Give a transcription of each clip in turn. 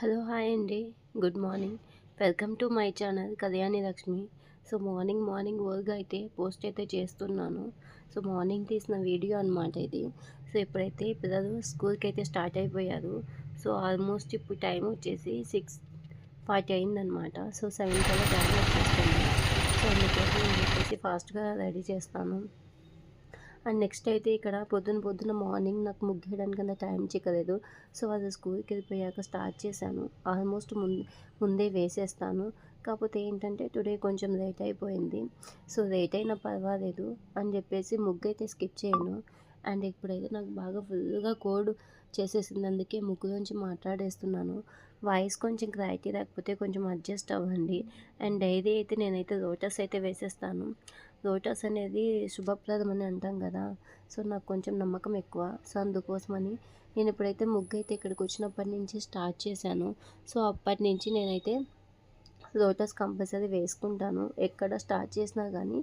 Hello hi అండి. Good morning. Welcome to my channel Kalyani Lakshmi. So morning morning work అయితే post అయితే చేస్తున్నాను. So morning తీసిన video అనమాట ఇది. సో ఇప్పుడైతే పిల్లలు స్కూల్కి అయితే స్టార్ట్ అయిపోయారు. సో ఆల్మోస్ట్ ఇప్పుడు టైం వచ్చేసి సిక్స్ ఫార్టీ అయిందనమాట సో సెవెన్ కల్లా టైం వచ్చేస్తుంది సో అందుకోసం నేను చెప్పేసి ఫాస్ట్గా రెడీ చేస్తాను. అండ్ నెక్స్ట్ అయితే ఇక్కడ పొద్దున పొద్దున మార్నింగ్ నాకు ముగ్గేయడానికి అంత టైం చిక్కలేదు. సో అది స్కూల్కి వెళ్ళిపోయాక స్టార్ట్ చేశాను. ఆల్మోస్ట్ ముందు ముందే వేసేస్తాను. కాకపోతే ఏంటంటే టుడే కొంచెం లేట్ అయిపోయింది. సో లేట్ అయినా పర్వాలేదు అని చెప్పేసి ముగ్గు అయితే స్కిప్ చేయను. అండ్ ఇప్పుడైతే నాకు బాగా ఫుల్గా కోడ్ చేసేసింది. అందుకే ముగ్గులోంచి మాట్లాడేస్తున్నాను. వాయిస్ కొంచెం క్లారిటీ లేకపోతే కొంచెం అడ్జస్ట్ అవ్వండి. అండ్ డైరీ అయితే నేనైతే లోటస్ అయితే వేసేస్తాను. లోటస్ అనేది శుభప్రదం అని అంటాం కదా. సో నాకు కొంచెం నమ్మకం ఎక్కువ. సో అందుకోసమని నేను ఇప్పుడైతే ముగ్గు అయితే ఇక్కడికి వచ్చినప్పటి నుంచి స్టార్ట్ చేశాను. సో అప్పటి నుంచి నేనైతే లోటస్ కంపల్సరీ వేసుకుంటాను. ఎక్కడ స్టార్ట్ చేసినా కానీ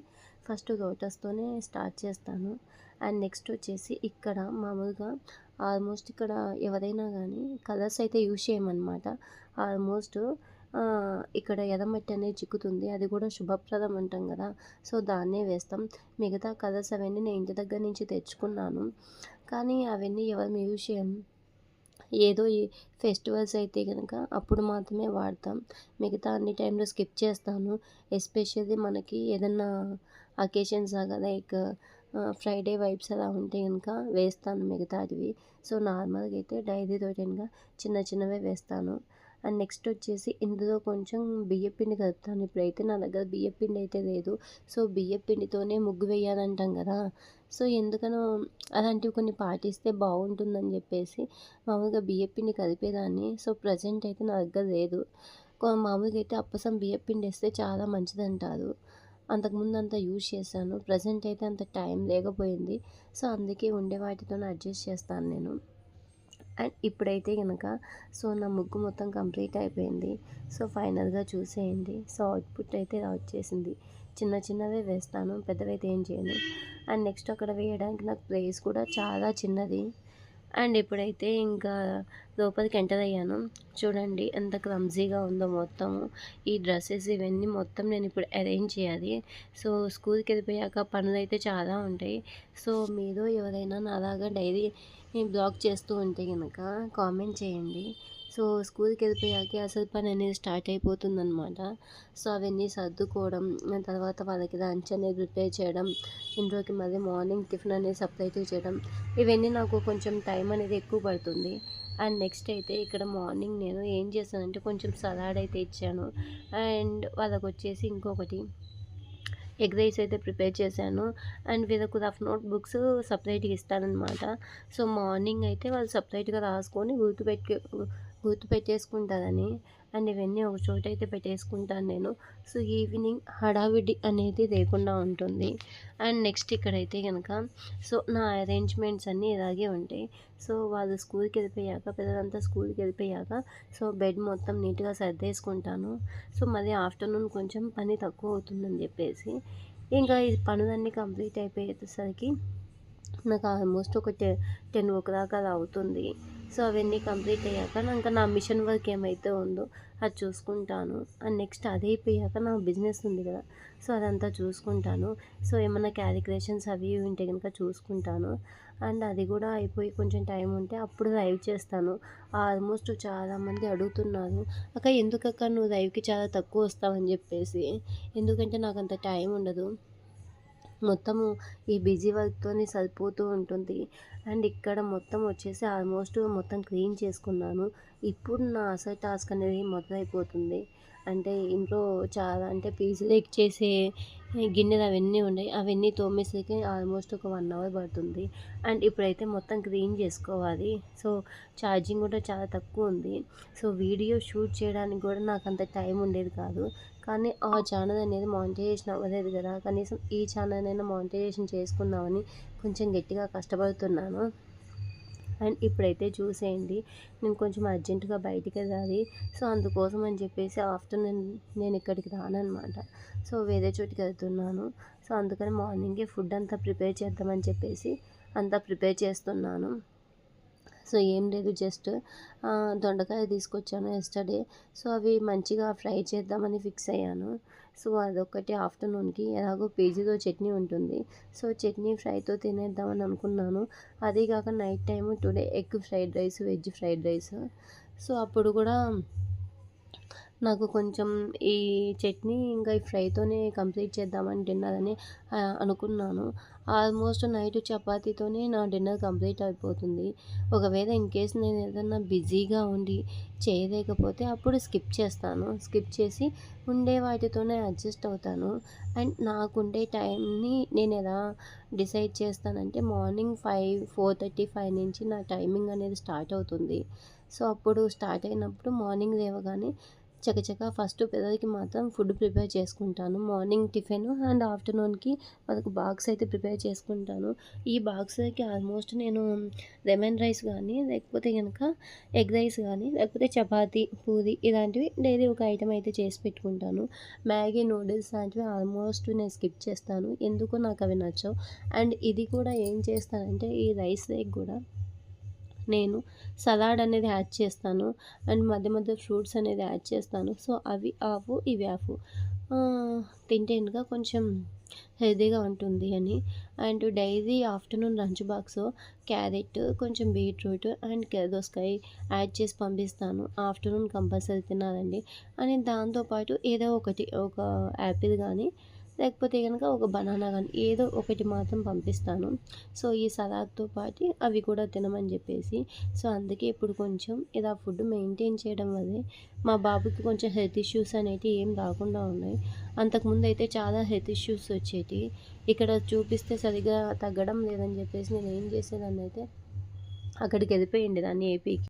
ఫస్ట్ లోటస్తోనే స్టార్ట్ చేస్తాను. అండ్ నెక్స్ట్ వచ్చేసి ఇక్కడ మామూలుగా ఆల్మోస్ట్ ఇక్కడ ఎవరైనా కానీ కలర్స్ అయితే యూజ్ చేయమన్నమాట. ఆల్మోస్ట్ ఇక్కడ ఎర్రమట్టి అనేది చిక్కుతుంది. అది కూడా శుభప్రదం అంటాం కదా. సో దాన్నే వేస్తాం. మిగతా కలర్స్ అవన్నీ నేను ఇంటి దగ్గర నుంచి తెచ్చుకున్నాను. కానీ అవన్నీ ఎవరు యూజ్ చేయం ఏదో ఈ ఫెస్టివల్స్ అయితే కనుక అప్పుడు మాత్రమే వాడతాం. మిగతా అన్ని టైంలో స్కిప్ చేస్తాను. ఎస్పెషల్లీ మనకి ఏదన్నా అకేషన్స్ లాగా లైక్ ఫ్రైడే వైబ్స్ అలా ఉంటే కనుక వేస్తాను మిగతాదివి. సో నార్మల్గా అయితే డైరీ రొటీన్గా చిన్న చిన్నవే వేస్తాను. అండ్ నెక్స్ట్ వచ్చేసి ఇందులో కొంచెం బియ్యపిండి కలుపుతాను. ఇప్పుడైతే నా దగ్గర బియ్యపిండి అయితే లేదు. సో బియ్యపిండితోనే ముగ్గు వేయాలంటాం కదా. సో ఎందుకనో అలాంటివి కొన్ని పాటిస్తే బాగుంటుందని చెప్పేసి మామూలుగా బియ్యపిండి కలిపేదాన్ని. సో ప్రజెంట్ అయితే నా దగ్గర లేదు. మామూలుగా అయితే అప్పసం బియ్యపిండి వేస్తే చాలా మంచిదంటారు. అంతకుముందు అంతా యూజ్ చేశాను. ప్రజెంట్ అయితే అంత టైం లేకపోయింది. సో అందుకే ఉండే వాటితో అడ్జస్ట్ చేస్తాను నేను. అండ్ ఇప్పుడైతే కనుక సో నా ముగ్గు మొత్తం కంప్లీట్ అయిపోయింది. సో ఫైనల్గా చూసేయండి. సో అవుట్పుట్ అయితే వచ్చేసింది. చిన్న చిన్నవే వేస్తాను పెద్దవైతే ఏం చేయను. అండ్ నెక్స్ట్ అక్కడ వేయడానికి నాకు ప్లేస్ కూడా చాలా చిన్నది. అండ్ ఇప్పుడైతే ఇంకా లోపలికి ఎంటర్ అయ్యాను. చూడండి ఎంత క్లమ్జీగా ఉందో మొత్తము. ఈ డ్రెస్సెస్ ఇవన్నీ మొత్తం నేను ఇప్పుడు అరేంజ్ చేయాలి. సో స్కూల్కి వెళ్ళిపోయాక పనులు అయితే చాలా ఉంటాయి. సో మీరు ఎవరైనా నాలాగా డైరీ బ్లాగ్ చేస్తూ ఉంటే కనుక కామెంట్ చేయండి. సో స్కూల్కి వెళ్ళిపోయాక అసలు పని అనేది స్టార్ట్ అయిపోతుందన్నమాట. సో అవన్నీ సర్దుకోవడం తర్వాత వాళ్ళకి లంచ్ అనేది ప్రిపేర్ చేయడం ఇంట్లోకి మళ్ళీ మార్నింగ్ టిఫిన్ అనేది సప్లై చేయడం ఇవన్నీ నాకు కొంచెం టైం అనేది ఎక్కువ పడుతుంది. అండ్ నెక్స్ట్ అయితే ఇక్కడ మార్నింగ్ నేను ఏం చేశానంటే కొంచెం సలాడ్ అయితే ఇచ్చాను. అండ్ వాళ్ళకు వచ్చేసి ఇంకొకటి ఎగ్ రైస్ అయితే ప్రిపేర్ చేశాను. అండ్ వీళ్ళకు రఫ్ నోట్ బుక్స్ సపరేట్గా ఇస్తానమాట సో మార్నింగ్ అయితే వాళ్ళు సపరేట్గా రాసుకొని గుర్తుపెట్టి గుర్తు పెట్టేసుకుంటారని అండ్ ఇవన్నీ ఒక చోట అయితే పెట్టేసుకుంటాను నేను. సో ఈవినింగ్ హడావిడి అనేది లేకుండా ఉంటుంది. అండ్ నెక్స్ట్ ఇక్కడైతే కనుక సో నా అరేంజ్మెంట్స్ అన్నీ ఇలాగే ఉంటాయి. సో వాళ్ళు స్కూల్కి వెళ్ళిపోయాక పిల్లలంతా స్కూల్కి వెళ్ళిపోయాక సో బెడ్ మొత్తం నీట్గా సర్దేసుకుంటాను. సో మళ్ళీ ఆఫ్టర్నూన్ కొంచెం పని తక్కువ అవుతుందని చెప్పేసి ఇంకా ఈ పనులన్నీ కంప్లీట్ అయిపోయేసరికి నాకు ఆల్మోస్ట్ ఒక టెన్ టెన్ ఓ క్లాక్ అలా అవుతుంది. సో అవన్నీ కంప్లీట్ అయ్యాక ఇంకా నా మిషన్ వర్క్ ఏమైతే ఉందో అది చూసుకుంటాను. అండ్ నెక్స్ట్ అది అయిపోయాక నా బిజినెస్ ఉంది కదా సో అదంతా చూసుకుంటాను. సో ఏమైనా క్యాలిక్యులేషన్స్ అవి ఉంటే కనుక చూసుకుంటాను. అండ్ అది కూడా అయిపోయి కొంచెం టైం ఉంటే అప్పుడు లైవ్ చేస్తాను. ఆల్మోస్ట్ చాలామంది అడుగుతున్నారు అక్క ఎందుకక్క నువ్వు లైవ్కి చాలా తక్కువ వస్తావని చెప్పేసి. ఎందుకంటే నాకు అంత టైం ఉండదు. మొత్తము ఈ బిజీ వర్క్తోనే సరిపోతూ ఉంటుంది. అండ్ ఇక్కడ మొత్తం వచ్చేసి ఆల్మోస్ట్ మొత్తం క్లీన్ చేసుకున్నాను. ఇప్పుడు నా అసలు టాస్క్ అనేది మొదలైపోతుంది. అంటే ఇంట్లో చాలా అంటే పీజీలు చేసే గిన్నెలు అవన్నీ ఉన్నాయి. అవన్నీ తోమేసరికి ఆల్మోస్ట్ ఒక వన్ అవర్ పడుతుంది. అండ్ ఇప్పుడైతే మొత్తం క్లీన్ చేసుకోవాలి. సో ఛార్జింగ్ కూడా చాలా తక్కువ ఉంది. సో వీడియో షూట్ చేయడానికి కూడా నాకు అంత టైం ఉండేది కాదు. కానీ ఆ ఛానల్ అనేది మానిటైజేషన్ అవ్వలేదు కదా. కనీసం ఈ ఛానల్ అయినా మానిటైజేషన్ చేసుకుందామని కొంచెం గట్టిగా కష్టపడుతున్నాను. అండ్ ఇప్పుడైతే చూసేయండి. నేను కొంచెం అర్జెంటుగా బయటికి వెళ్ళాలి. సో అందుకోసం అని చెప్పేసి ఆఫ్టర్నూన్ నేను ఇక్కడికి రానమాట సో వేరే చోటికి వెళ్తున్నాను. సో అందుకని మార్నింగే ఫుడ్ అంతా ప్రిపేర్ చేద్దామని చెప్పేసి అంతా ప్రిపేర్ చేస్తున్నాను. సో ఏం లేదు జస్ట్ దొండకాయ తీసుకొచ్చాను ఎస్టర్డే సో అవి మంచిగా ఫ్రై చేద్దామని ఫిక్స్ అయ్యాను. సో అదొకటి ఆఫ్టర్నూన్కి ఎలాగో పీజీలో చట్నీ ఉంటుంది. సో చట్నీ ఫ్రైతో తినేద్దామని అనుకున్నాను. అదే కాక night time today egg fried rice veg fried rice. So అప్పుడు కూడా నాకు కొంచెం ఈ చట్నీ ఇంకా ఈ ఫ్రైతోనే కంప్లీట్ చేద్దామని డిన్నర్ అని అనుకున్నాను. ఆల్మోస్ట్ నైట్ చపాతీతోనే నా డిన్నర్ కంప్లీట్ అయిపోతుంది. ఒకవేళ ఇన్ కేస్ నేను ఏదన్నా బిజీగా ఉండి చేయలేకపోతే అప్పుడు స్కిప్ చేస్తాను. స్కిప్ చేసి ఉండే వాటితోనే అడ్జస్ట్ అవుతాను. అండ్ నాకుండే టైంని నేను ఎలా డిసైడ్ చేస్తానంటే morning five four thirty five నుంచి నా టైమింగ్ అనేది స్టార్ట్ అవుతుంది. సో అప్పుడు స్టార్ట్ అయినప్పుడు మార్నింగ్ లేవగానే చకచక ఫస్ట్ పిల్లలకి మాత్రం ఫుడ్ ప్రిపేర్ చేసుకుంటాను. మార్నింగ్ టిఫిన్ అండ్ ఆఫ్టర్నూన్కి వాళ్ళకి బాక్స్ అయితే ప్రిపేర్ చేసుకుంటాను. ఈ బాక్స్కి ఆల్మోస్ట్ నేను లెమన్ రైస్ కానీ లేకపోతే కనుక ఎగ్ రైస్ కానీ లేకపోతే చపాతి పూరి ఇలాంటివి డైలీ ఒక ఐటెం అయితే చేసి పెట్టుకుంటాను. మ్యాగీ నూడిల్స్ లాంటివి ఆల్మోస్ట్ నేను స్కిప్ చేస్తాను. ఎందుకో నాకు అవి నచ్చవు. అండ్ ఇది కూడా ఏం చేస్తానంటే ఈ రైస్ లేక్ కూడా నేను సలాడ్ అనేది యాడ్ చేస్తాను. అండ్ మధ్య మధ్య ఫ్రూట్స్ అనేది యాడ్ చేస్తాను. సో అవి ఆఫ్ ఇవి ఆఫ్ తింటే ఇంకా కొంచెం హెల్దీగా ఉంటుంది అని. And daily afternoon lunch box carrot కొంచెం బీట్రూట్ అండ్ దోసకాయ యాడ్ చేసి పంపిస్తాను. ఆఫ్టర్నూన్ కంపల్సరీ తినాలండి. అని దాంతోపాటు ఏదో ఒకటి ఒక యాపిల్ కానీ లేకపోతే కనుక ఒక బనానా కానీ ఏదో ఒకటి మాత్రం పంపిస్తాను. సో ఈ సలాడ్తో పాటు అవి కూడా తినమని చెప్పేసి. సో అందుకే ఇప్పుడు కొంచెం ఇలా ఫుడ్ మెయింటైన్ చేయడం వల్లే మా బాబుకి కొంచెం హెల్త్ ఇష్యూస్ అనేవి ఏం రాకుండా ఉన్నాయి. అంతకుముందు అయితే చాలా హెల్త్ ఇష్యూస్ వచ్చేటి. ఇక్కడ చూపిస్తే సరిగా తగ్గడం లేదని చెప్పేసి నేను ఏం చేసేదాన్ని అయితే అక్కడికి వెళ్ళిపోయింది దాన్ని ఏపీకి.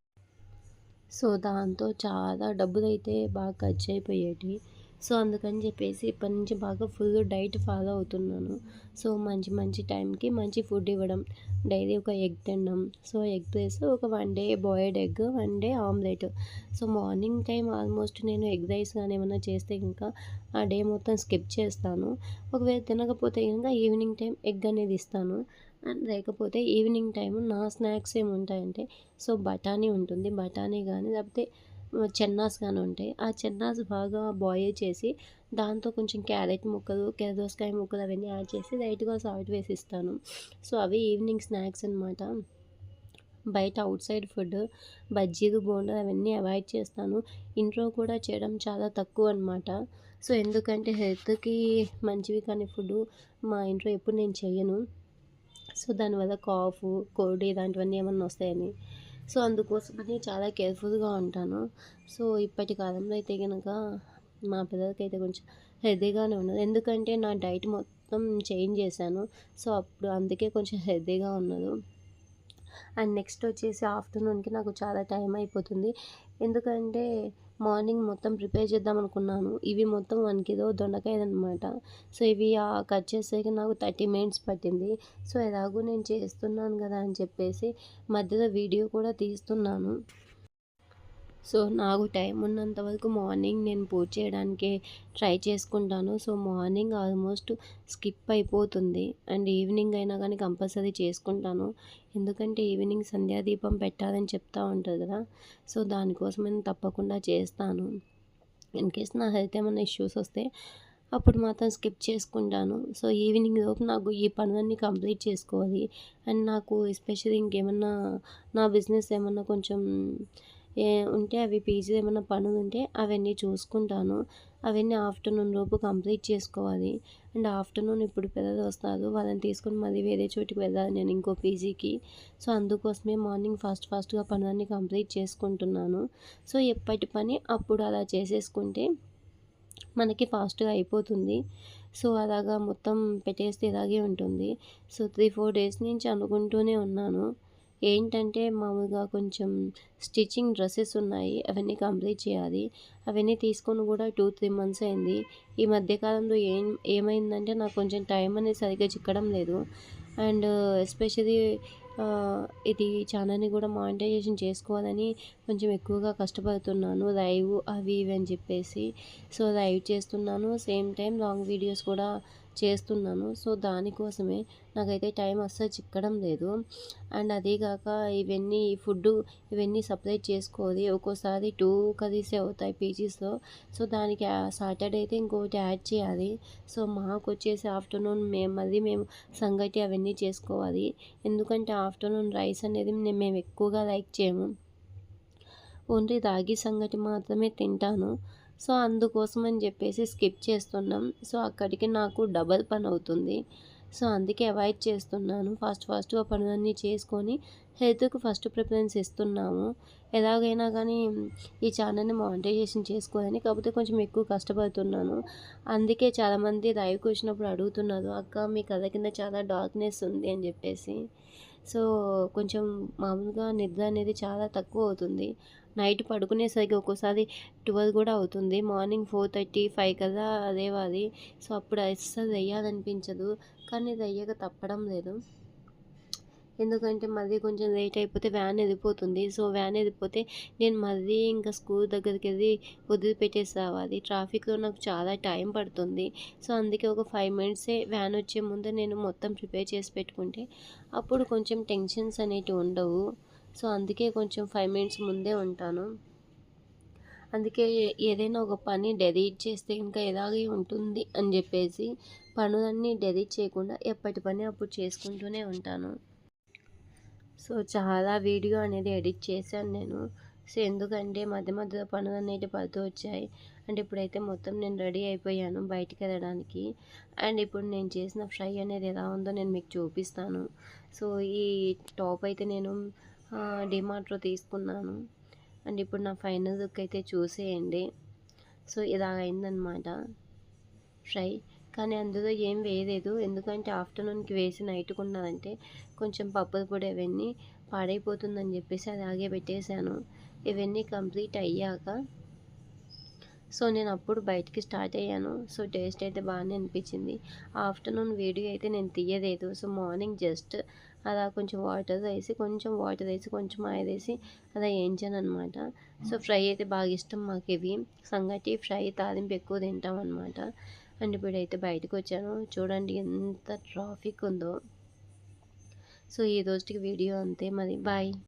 సో దాంతో చాలా డబ్బులు అయితే బాగా ఖర్చు అయిపోయేటి. సో అందుకని చెప్పేసి ఇప్పటి నుంచి బాగా ఫుల్ డైట్ ఫాలో అవుతున్నాను. సో మంచి మంచి టైంకి మంచి ఫుడ్ ఇవ్వడం. డైలీ ఒక ఎగ్ తినడం. సో ఎగ్ ప్లేస్ ఒక one day boiled egg one day omelette. So morning time almost నేను ఎగ్ రైస్ కానీ ఏమైనా చేస్తే ఇంకా ఆ డే మొత్తం స్కిప్ చేస్తాను. ఒకవేళ తినకపోతే ఇంకా ఈవినింగ్ టైం ఎగ్ అనేది ఇస్తాను. అండ్ లేకపోతే ఈవినింగ్ టైం నా స్నాక్స్ ఏముంటాయంటే సో బఠానీ ఉంటుంది. బఠానీ కానీ లేకపోతే చెన్నాస్ కానీ ఉంటాయి. ఆ చెన్నాస్ బాగా బాయిల్ చేసి దాంతో కొంచెం క్యారెట్ ముక్కలు దోసకాయ ముక్కలు అవన్నీ యాడ్ చేసి లైట్గా సాల్ట్ వేసి ఇస్తాను సో అవి ఈవినింగ్ స్నాక్స్ అనమాట బయట అవుట్ సైడ్ ఫుడ్ బజ్జీలు బోండా అవన్నీ అవాయిడ్ చేస్తాను. ఇంట్లో కూడా చేయడం చాలా తక్కువ అనమాట సో ఎందుకంటే హెల్త్కి మంచివి కానీ ఫుడ్ మా ఇంట్లో ఎప్పుడు నేను చేయను సో దానివల్ల కాఫ్ కోల్డ్ ఇలాంటివన్నీ ఏమన్నా వస్తాయని. సో అందుకోసమని చాలా కేర్ఫుల్గా ఉంటాను. సో ఇప్పటి కాలంలో అయితే కనుక మా పిల్లలకి అయితే కొంచెం హెల్దీగానే ఉన్నది. ఎందుకంటే నా డైట్ మొత్తం చేంజ్ చేశాను. సో అప్పుడు అందుకే కొంచెం హెల్దీగా ఉన్నారు అండ్ నెక్స్ట్ వచ్చేసి ఆఫ్టర్నూన్కి నాకు చాలా టైం అయిపోతుంది. ఎందుకంటే మార్నింగ్ మొత్తం ప్రిపేర్ చేద్దాం అనుకున్నాను. ఇవి మొత్తం వన్ కిలో దొండకాయదనమాట సో ఇవి కట్ చేసేకి నాకు థర్టీ మినిట్స్ పట్టింది. సో ఎలాగో నేను చేస్తున్నాను కదా అని చెప్పేసి మధ్యలో వీడియో కూడా తీస్తున్నాను. సో నాకు టైం ఉన్నంత వరకు మార్నింగ్ నేను పూజ చేయడానికి ట్రై చేసుకుంటాను. సో మార్నింగ్ ఆల్మోస్ట్ స్కిప్ అయిపోతుంది. అండ్ ఈవినింగ్ అయినా కానీ కంపల్సరీ చేసుకుంటాను. ఎందుకంటే ఈవినింగ్ సంధ్యాదీపం పెట్టాలని చెప్తా ఉంటుంది కదా. సో దానికోసం నేను తప్పకుండా చేస్తాను. ఇన్ కేస్ నా హెల్త్ ఏమైనా ఇష్యూస్ వస్తే అప్పుడు మాత్రం స్కిప్ చేసుకుంటాను. సో ఈవినింగ్ లోపు నాకు ఈ పనులన్నీ కంప్లీట్ చేసుకోవాలి. అండ్ నాకు ఎస్పెషల్లీ ఇంకేమన్నా నా బిజినెస్ ఏమన్నా కొంచెం ఉంటే అవి పీజీ ఏమైనా పనులు ఉంటే అవన్నీ చూసుకుంటాను. అవన్నీ ఆఫ్టర్నూన్ లోపు కంప్లీట్ చేసుకోవాలి. అండ్ ఆఫ్టర్నూన్ ఇప్పుడు పిల్లలు వస్తారు. వాళ్ళని తీసుకొని మళ్ళీ వేరే చోటికి వెళ్ళాలి నేను ఇంకో పీజీకి. సో అందుకోసమే మార్నింగ్ ఫాస్ట్ ఫాస్ట్గా పనులన్నీ కంప్లీట్ చేసుకుంటున్నాను. సో ఎప్పటి పని అప్పుడు అలా చేసేసుకుంటే మనకి ఫాస్ట్గా అయిపోతుంది. సో అలాగా మొత్తం పెట్టేస్తే ఇలాగే ఉంటుంది. సో త్రీ ఫోర్ డేస్ నుంచి అనుకుంటూనే ఉన్నాను. ఏంటంటే మామూలుగా కొంచెం స్టిచ్చింగ్ డ్రెస్సెస్ ఉన్నాయి అవన్నీ కంప్లీట్ చేయాలి. అవన్నీ తీసుకొని కూడా టూ త్రీ మంత్స్ అయింది. ఈ మధ్యకాలంలో ఏం ఏమైందంటే నాకు కొంచెం టైం అనేది సరిగ్గా చిక్కడం లేదు. అండ్ ఎస్పెషలీ ఇది ఛానల్ని కూడా మానిటైజేషన్ చేసుకోవాలని కొంచెం ఎక్కువగా కష్టపడుతున్నాను లైవ్ అవి ఇవి అని చెప్పేసి. సో లైవ్ చేస్తున్నాను. సేమ్ టైం లాంగ్ వీడియోస్ కూడా చేస్తున్నాను. సో దానికోసమే నాకైతే టైం అస్సలు చిక్కడం లేదు. అండ్ అదే కాక ఇవన్నీ ఫుడ్ ఇవన్నీ సపరేట్ చేసుకోవాలి. ఒక్కోసారి టూ కర్రీసే అవుతాయి పీజీస్లో. సో దానికి సాటర్డే అయితే ఇంకొకటి యాడ్ చేయాలి. సో మాకు వచ్చేసి ఆఫ్టర్నూన్ మేము మళ్ళీ మేము సంగటి అవన్నీ చేసుకోవాలి. ఎందుకంటే ఆఫ్టర్నూన్ రైస్ అనేది మేము ఎక్కువగా లైక్ చేయము. ఓన్లీ రాగి సంగటి మాత్రమే తింటాను. సో అందుకోసం అని చెప్పేసి స్కిప్ చేస్తున్నాం. సో అక్కడికి నాకు డబల్ పని అవుతుంది. సో అందుకే అవాయిడ్ చేస్తున్నాను. ఫాస్ట్ ఫాస్ట్గా పనులన్నీ చేసుకొని హెల్త్కు ఫస్ట్ ప్రిఫరెన్స్ ఇస్తున్నాము. ఎలాగైనా కానీ ఈ ఛానల్ని మానిటైజేషన్ చేసుకోవాలని కాకపోతే కొంచెం ఎక్కువ కష్టపడుతున్నాను. అందుకే చాలామంది లైవ్కి వచ్చినప్పుడు అడుగుతున్నారు అక్క మీ కథ కింద చాలా డార్క్నెస్ ఉంది అని చెప్పేసి. సో కొంచెం మామూలుగా నిద్ర అనేది చాలా తక్కువ అవుతుంది. నైట్ పడుకునేసరికి ఒక్కోసారి ట్వెల్వ్ కూడా అవుతుంది. మార్నింగ్ ఫోర్ థర్టీ ఫైవ్ కదా లేవాలి సో అప్పుడు అస్సలు వేయాలనిపించదు కానీ ఇది తప్పడం లేదు. ఎందుకంటే మళ్ళీ కొంచెం లేట్ అయిపోతే వ్యాన్ వెళ్ళిపోతుంది సో వ్యాన్ వెళ్ళిపోతే నేను మళ్ళీ ఇంకా స్కూల్ దగ్గరికి వెళ్ళి వదిలిపెట్టేసి రావాలి. ట్రాఫిక్లో నాకు చాలా టైం పడుతుంది. సో అందుకే ఒక ఫైవ్ మినిట్సే వ్యాన్ వచ్చే ముందు నేను మొత్తం ప్రిపేర్ చేసి పెట్టుకుంటే అప్పుడు కొంచెం టెన్షన్స్ అనేటివి ఉండవు. సో అందుకే కొంచెం ఫైవ్ మినిట్స్ ముందే ఉంటాను. అందుకే ఏదైనా ఒక పని డెలీట్ చేస్తే ఇంకా ఇలాగే ఉంటుంది అని చెప్పేసి పనులన్నీ డెలీట్ చేయకుండా ఎప్పటి పని అప్పుడు చేసుకుంటూనే ఉంటాను. సో చాలా వీడియో అనేది ఎడిట్ చేశాను నేను. సో ఎందుకంటే మధ్య మధ్యలో పనులు అనేవి పడుతూ వచ్చాయి. అండ్ ఇప్పుడైతే మొత్తం నేను రెడీ అయిపోయాను బయటికి వెళ్ళడానికి. అండ్ ఇప్పుడు నేను చేసిన ఫ్రై అనేది ఎలా ఉందో నేను మీకు చూపిస్తాను. సో ఈ టాప్ అయితే నేను డిమార్ట్లో తీసుకున్నాను. అండ్ ఇప్పుడు నా ఫైనల్ లుక్ అయితే చూసేయండి. సో ఇలాగ అయిందనమాట ఫ్రై. కానీ అందులో ఏం వేయలేదు. ఎందుకంటే ఆఫ్టర్నూన్కి వేసి నైట్కి ఉన్నారంటే కొంచెం పప్పుల పొడి అవన్నీ పాడైపోతుందని చెప్పేసి అలాగే పెట్టేశాను. ఇవన్నీ కంప్లీట్ అయ్యాక సో నేను అప్పుడు బయటికి స్టార్ట్ అయ్యాను. సో టేస్ట్ అయితే బాగానే అనిపించింది. ఆఫ్టర్నూన్ వీడియో అయితే నేను తీయలేదు. సో మార్నింగ్ జస్ట్ అలా కొంచెం వాటర్ వేసి కొంచెం వాటర్ వేసి కొంచెం ఆయిల్ వేసి అలా వేయించాను అనమాట సో ఫ్రై అయితే బాగా ఇష్టం మాకు ఇవి. సంగటి ఫ్రై తాలింపు ఎక్కువ తింటాం అనమాట అండ్ ఇప్పుడైతే బయటకు వచ్చాను చూడండి ఎంత ట్రాఫిక్ ఉందో. సో ఈ రోజుకి వీడియో అంతే మరి. బాయ్